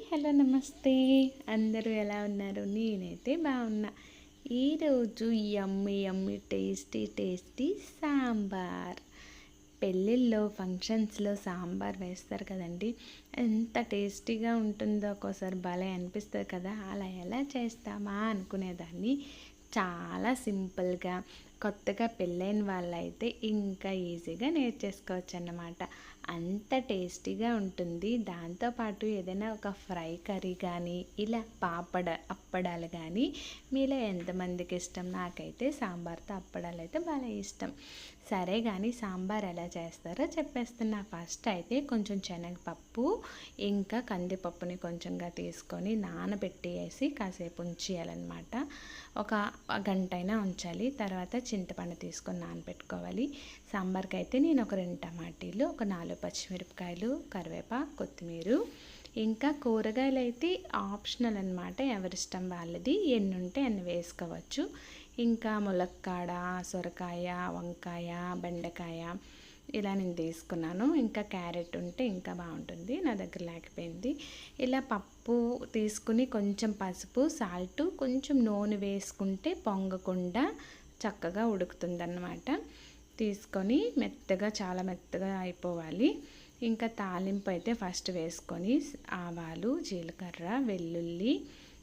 Hello నమస్తే. అందరూ ఎలా ఉన్నారు? నేనైతే బాగున్నా ఈరోజు yummy yummy tasty tasty sambar. పెళ్ళిళ్ళలో ఫంక్షన్స్లో సాంబార్ వేస్తారు కదండి. ఎంత టేస్టీగా ఉంటుందో ఒక్కోసారి భలే అనిపిస్తుంది కదా. అలా ఎలా చేస్తామా అనుకునేదాన్ని. చాలా సింపుల్గా కొత్తగా పెళ్ళైన వాళ్ళైతే ఇంకా ఈజీగా నేర్చేసుకోవచ్చు అన్నమాట అంత టేస్టీగా ఉంటుంది. దాంతోపాటు ఏదైనా ఒక ఫ్రై కర్రీ కానీ ఇలా పాపడ అప్పడాలు కానీ మీలో ఎంతమందికి ఇష్టం? నాకైతే సాంబార్తో అప్పడాలు అయితే బాగా ఇష్టం. సరే కానీ సాంబార్ ఎలా చేస్తారో చెప్పేస్తున్నా. ఫస్ట్ అయితే కొంచెం శనగపప్పు ఇంకా కందిపప్పుని కొంచెంగా తీసుకొని నానబెట్టేసి కాసేపు ఉంచేయాలన్నమాట. ఒక గంట అయినా ఉంచాలి. తర్వాత చింతపండు తీసుకొని నానబెట్టుకోవాలి. సాంబార్కి అయితే నేను ఒక రెండు టమాటీలు ఒక నాలుగు పచ్చిమిరపకాయలు కరివేపాకు కొత్తిమీర ఇంకా కూరగాయలు అయితే ఆప్షనల్ అనమాట ఎవరిష్టం వాళ్ళది. ఎన్ని ఉంటే అన్ని వేసుకోవచ్చు. ఇంకా ములక్కాడ సొరకాయ వంకాయ బెండకాయ ఇలా నేను తీసుకున్నాను. ఇంకా క్యారెట్ ఉంటే ఇంకా బాగుంటుంది నా దగ్గర లేకపోయింది. ఇలా పప్పు తీసుకుని కొంచెం పసుపు సాల్ట్ కొంచెం నూనె వేసుకుంటే పొంగకుండా చక్కగా ఉడుకుతుంది అన్నమాట తీసుకొని మెత్తగా చాలా మెత్తగా అయిపోవాలి. ఇంకా తాలింపు అయితే ఫస్ట్ వేసుకొని ఆవాలు జీలకర్ర వెల్లుల్లి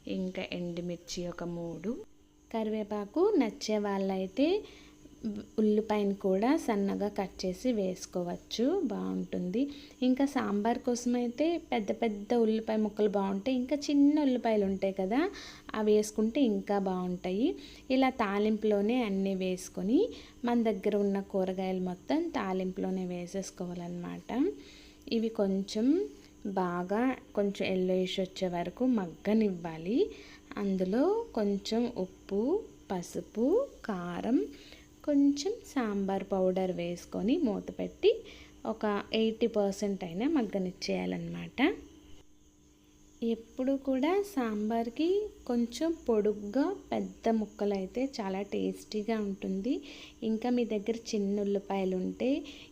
ఇంకా ఎండుమిర్చి ఒక మూడు. కరివేపాకు నచ్చే వాళ్ళైతే ఉల్లిపాయను కూడా సన్నగా కట్ చేసి వేసుకోవచ్చు. బాగుంటుంది. ఇంకా సాంబార్ కోసం అయితే పెద్ద పెద్ద ఉల్లిపాయ ముక్కలు బాగుంటాయి. ఇంకా చిన్న ఉల్లిపాయలు ఉంటాయి కదా అవి వేసుకుంటే ఇంకా బాగుంటాయి. ఇలా తాలింపులోనే అన్నీ వేసుకొని మన దగ్గర ఉన్న కూరగాయలు మొత్తం తాలింపులోనే వేసేసుకోవాలన్నమాట. ఇవి కొంచెం బాగా కొంచెం ఎల్లోయిష్ వచ్చే వరకు మగ్గనివ్వాలి. అందులో కొంచెం ఉప్పు పసుపు కారం కొంచెం సాంబార్ పౌడర్ వేసుకొని మూత పెట్టి ఒక ఎయిటీ పర్సెంట్ అయినా మగ్గనిచ్చేయాలన్నమాట. ఎప్పుడు కూడా సాంబార్కి కొంచెం పొడుగ్గా పెద్ద ముక్కలు అయితే చాలా టేస్టీగా ఉంటుంది. ఇంకా మీ దగ్గర చిన్న ఉల్లిపాయలు ఉంటే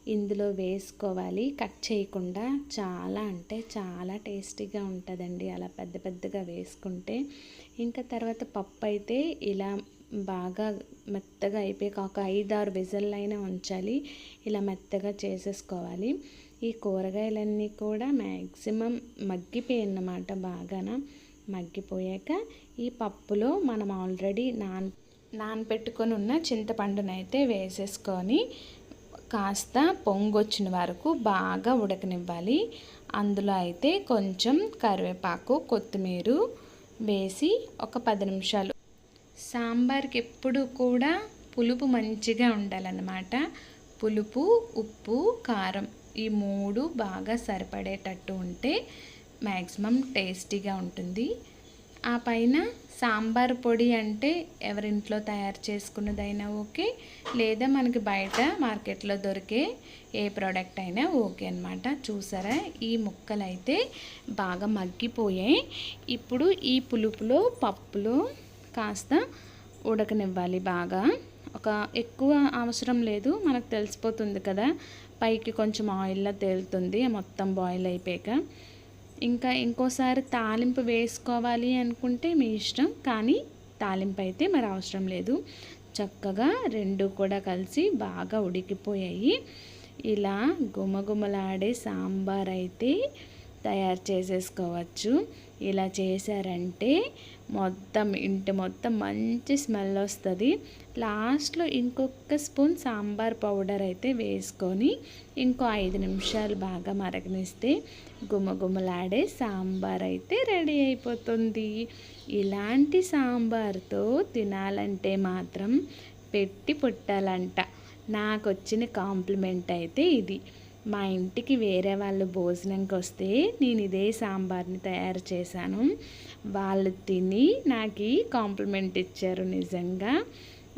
ఇందులో వేసుకోవాలి. కట్ చేయకుండా చాలా అంటే చాలా టేస్టీగా ఉంటుందండి. అలా పెద్ద పెద్దగా వేసుకుంటే. ఇంకా తర్వాత పప్పు అయితే ఇలా బాగా మెత్తగా అయిపోయాక ఒక ఐదారు విజల్లైనా ఉంచాలి. ఇలా మెత్తగా చేసేసుకోవాలి. ఈ కూరగాయలన్నీ కూడా మ్యాక్సిమం మగ్గిపోయి అన్నమాట బాగాన. మగ్గిపోయాక ఈ పప్పులో మనం ఆల్రెడీ నాన్ నానబెట్టుకొని ఉన్న చింతపండునైతే వేసేసుకొని కాస్త పొంగొచ్చిన వరకు బాగా ఉడకనివ్వాలి. అందులో అయితే కొంచెం కరివేపాకు కొత్తిమీర వేసి ఒక పది నిమిషాలు సాంబార్కి ఎప్పుడు కూడా పులుపు మంచిగా ఉండాలన్నమాట. పులుపు ఉప్పు కారం ఈ మూడు బాగా సరిపడేటట్టు ఉంటే మ్యాక్సిమం టేస్టీగా ఉంటుంది. ఆ పైన సాంబార్ పొడి అంటే ఎవరింట్లో తయారు చేసుకున్నదైనా ఓకే లేదా మనకి బయట మార్కెట్లో దొరికే ఏ ప్రోడక్ట్ అయినా ఓకే అనమాట చూసారా? ఈ ముక్కలు అయితే బాగా మగ్గిపోయాయి. ఇప్పుడు ఈ పులుపులో పప్పులో కాస్త ఉడకనివ్వాలి బాగా. ఒక ఎక్కువ అవసరం లేదు మనకు తెలిసిపోతుంది కదా. పైకి కొంచెం ఆయిల్లో తేలుతుంది మొత్తం బాయిల్ అయిపోయాక. ఇంకా ఇంకోసారి తాలింపు వేసుకోవాలి అనుకుంటే మీ ఇష్టం కానీ తాలింపు అయితే మరి అవసరం లేదు. చక్కగా రెండు కూడా కలిసి బాగా ఉడికిపోయాయి. ఇలా గుమగుమలాడే సాంబార్ అయితే తయారు చేసేసుకోవచ్చు. ఇలా చేశారంటే మొత్తం ఇంటి మొత్తం మంచి స్మెల్ వస్తుంది. లాస్ట్లో ఇంకొక స్పూన్ సాంబార్ పౌడర్ అయితే వేసుకొని ఇంకో ఐదు నిమిషాలు బాగా మరగనిస్తే గుమగుమలాడే సాంబార్ అయితే రెడీ అయిపోతుంది. ఇలాంటి సాంబార్తో తినాలంటే మాత్రం పెట్టి పుట్టాలంట. నాకు వచ్చిన కాంప్లిమెంట్ అయితే ఇది. మా ఇంటికి వేరే వాళ్ళు భోజనంకి వస్తే నేను ఇదే సాంబార్ని తయారు చేశాను. వాళ్ళు తిని నాకు కాంప్లిమెంట్ ఇచ్చారు నిజంగా.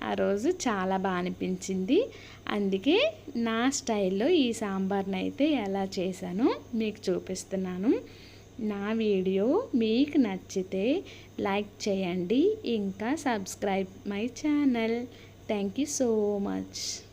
ఆ రోజు చాలా బాగా అనిపించింది. అందుకే నా స్టైల్లో ఈ సాంబార్ని అయితే ఎలా చేశానో మీకు చూపిస్తున్నాను. నా వీడియో మీకు నచ్చితే లైక్ చేయండి. ఇంకా subscribe my channel. Thank you so much.